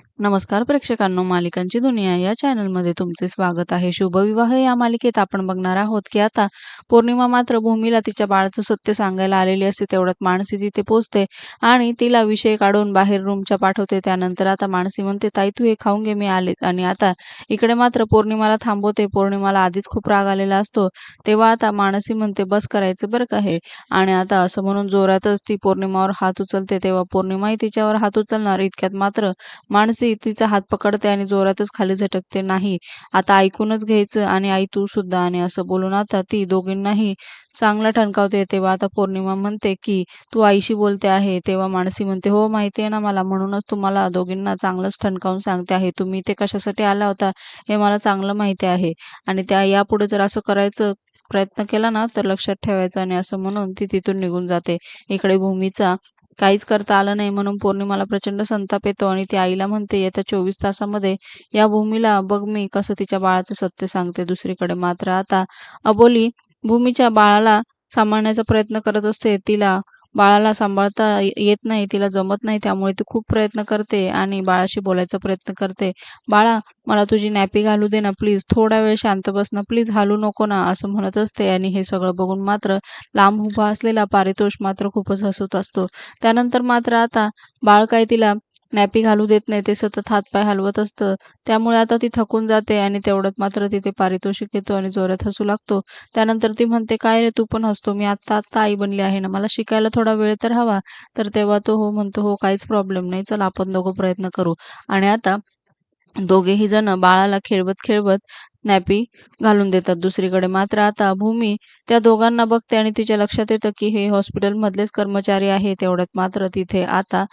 नमस्कार प्रेक्षकांनो मालिकांची दुनिया या चॅनलमध्ये तुमचे स्वागत आहे. शुभविवाह या मालिकेत आपण बघणार आहोत की आता पौर्णिमा मात्र भूमीला तिच्या बाळाचं सत्य सांगायला आलेली असते तेवढ्यात मानसी तिथे पोचते आणि तिला विषय काढून बाहेर रूमच्या पाठवते. त्यानंतर आता मानसी म्हणते ताई तू हे खाऊन घे मी आले. आणि आता इकडे मात्र पौर्णिमाला थांबवते. पौर्णिमाला आधीच खूप राग आलेला असतो. तेव्हा आता मानसी म्हणते बस करायचं बरं का हे? आणि आता असं म्हणून जोरातच ती पौर्णिमावर हात उचलते. तेव्हा पौर्णिमाही तिच्यावर हात उचलणार. इतक्यात मात्र माणसे तिचा हात पकडते आणि जोरातच खाली झटकते. नाही आता ऐकूनच घ्यायचं आणि आई तू सुद्धा आणि असं बोलून आता ती दोघींनाही चांगला ठणकावते. तेव्हा आता पौर्णिमा म्हणते की तू आईशी बोलते आहे. तेव्हा माणसी म्हणते हो माहिती आहे ना मला. म्हणूनच तुम्हाला दोघींना चांगलंच ठणकावून सांगते आहे. तुम्ही ते कशासाठी आला होता हे मला चांगलं माहिती आहे. आणि त्या यापुढे जर असं करायचं प्रयत्न केला ना तर लक्षात ठेवायचा आणि असं म्हणून ती तिथून निघून जाते. इकडे भूमीचा काहीच करता आलं नाही म्हणून पौर्णिमाला प्रचंड संताप येतो आणि ती आईला म्हणते येत्या चोवीस तासामध्ये या भूमीला बघ मी कसं तिच्या बाळाचं सत्य सांगते दुसरीकडे. मात्र आता अबोली भूमीच्या बाळाला सांभाळण्याचा प्रयत्न करत असते. तिला बाळाला सांभाळता येत नाही तिला जमत नाही त्यामुळे ती खूप प्रयत्न करते आणि बाळाशी बोलायचा प्रयत्न करते. बाळा मला तुझी नॅपी घालू दे ना प्लीज थोडा वेळ शांत बस ना प्लीज हालू नको ना असं म्हणत असते आणि हे सगळं बघून मात्र लांब उभा असलेला पारितोष मात्र खूपच हसत असतो. त्यानंतर मात्र आता बाळ काय तिला नॅपी घालू देत नाही ते सतत हातपाय हलवत असतं. त्यामुळे आता ती थकून जाते आणि तेवढ्यात मात्र तिथे पारितोषिक येतो आणि जोरात हसू लागतो. त्यानंतर ती म्हणते काय रे तू पण हसतो. मी आत्ता आत्ता आई बनली आहे ना. मला शिकायला थोडा वेळ तर हवा. तर तेव्हा तो हो म्हणतो हो काहीच प्रॉब्लेम नाही. चल आपण दोघं प्रयत्न करू. आणि आता दोघेही जण बाळाला खेळवत खेळवत नॅपी घालून देतात दुसरीकडे. मात्र आता भूमी त्या दोघांना बघते आणि तिच्या लक्षात येतं की हे हॉस्पिटलमधलेच कर्मचारी आहे तेवढ्यात मात्र तिथे आता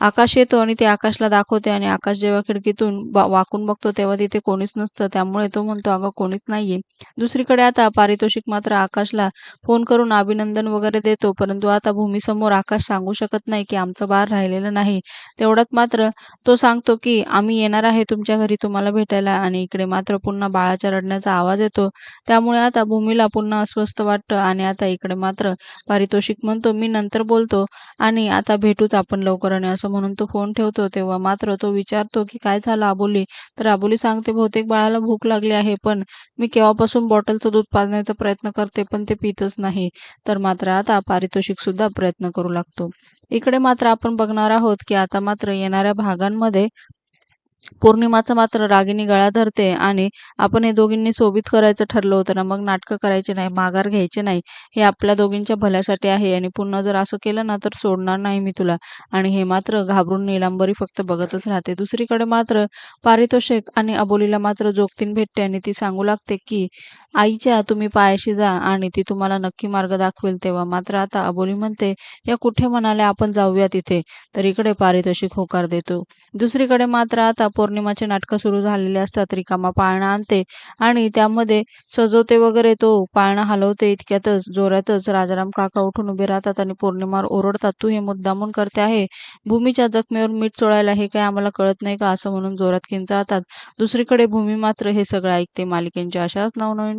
आकाश येतो आणि ते आकाशला दाखवते आणि आकाश जेव्हा खिडकीतून वाकून बघतो तेव्हा तिथे कोणीच नसतं. त्यामुळे तो म्हणतो अगं कोणीच नाहीये. दुसरीकडे आता पारितोषिक मात्र आकाशला फोन करून अभिनंदन वगैरे देतो परंतु आता भूमीसमोर आकाश सांगू शकत नाही की आमचं बार राहिलेलं नाही. तेवढ्यात मात्र तो सांगतो की आम्ही येणार आहे तुमच्या घरी तुम्हाला भेटायला. आणि इकडे मात्र पुन्हा बाळाच्या रडण्याचा आवाज येतो. त्यामुळे आता भूमीला पुन्हा अस्वस्थ वाटतं आणि आता इकडे मात्र पारितोषिक म्हणतो मी नंतर बोलतो आणि आता भेटूत आपण लवकर. आणि असं म्हणून तो फोन ठेवतो तेव्हा मात्र तो विचारतो की काय झालं आबोली? तर आबोली सांगते बहुतेक बाळाला भूक लागली आहे पण मी केव्हापासून बॉटलचं दूध पाजण्याचा प्रयत्न करते पण ते पितच नाही तर मात्र आता पारितोषिक सुद्धा प्रयत्न करू लागतो. इकडे मात्र आपण बघणार आहोत की आता मात्र येणाऱ्या भागांमध्ये पौर्णिमाचं मात्र रागिनी गळा धरते आणि आपण हे दोघींनी सोबत करायचं ठरलं होतं ना मग नाटकं करायचे नाही माघार घ्यायचे नाही हे आपल्या दोघींच्या भल्यासाठी आहे आणि पुन्हा जर असं केलं ना तर सोडणार नाही मी तुला. आणि हे मात्र घाबरून निलांबरी फक्त बघतच राहते. दुसरीकडे मात्र पारितोषिक आणि अबोलीला मात्र जोगतीन भेटते आणि ती सांगू लागते की आईच्या तुम्ही पायाशी जा आणि ती तुम्हाला नक्की मार्ग दाखवेल तेव्हा. मात्र आता अबोली म्हणते या कुठे म्हणाले आपण जाऊया तिथे? तर इकडे पारितोषिक होकार देतो. दुसरीकडे मात्र आता पौर्णिमाचे नाटकं सुरू झालेले असतात. रिकामा पाळणा आणते आणि त्यामध्ये सजवते वगैरे तो. पाळणा हलवते इतक्यातच जोरातच. राजाराम काका उठून उभे राहतात आणि पौर्णिमावर ओरडतात तू हे मुद्दामून करते आहे? भूमीच्या जखमेवर मीठ चोळायला हे काय आम्हाला कळत नाही का? असं म्हणून जोरात किंचाळतात दुसरीकडे भूमी मात्र हे सगळं ऐकते. मालिकेंच्या अशाच नवनवीन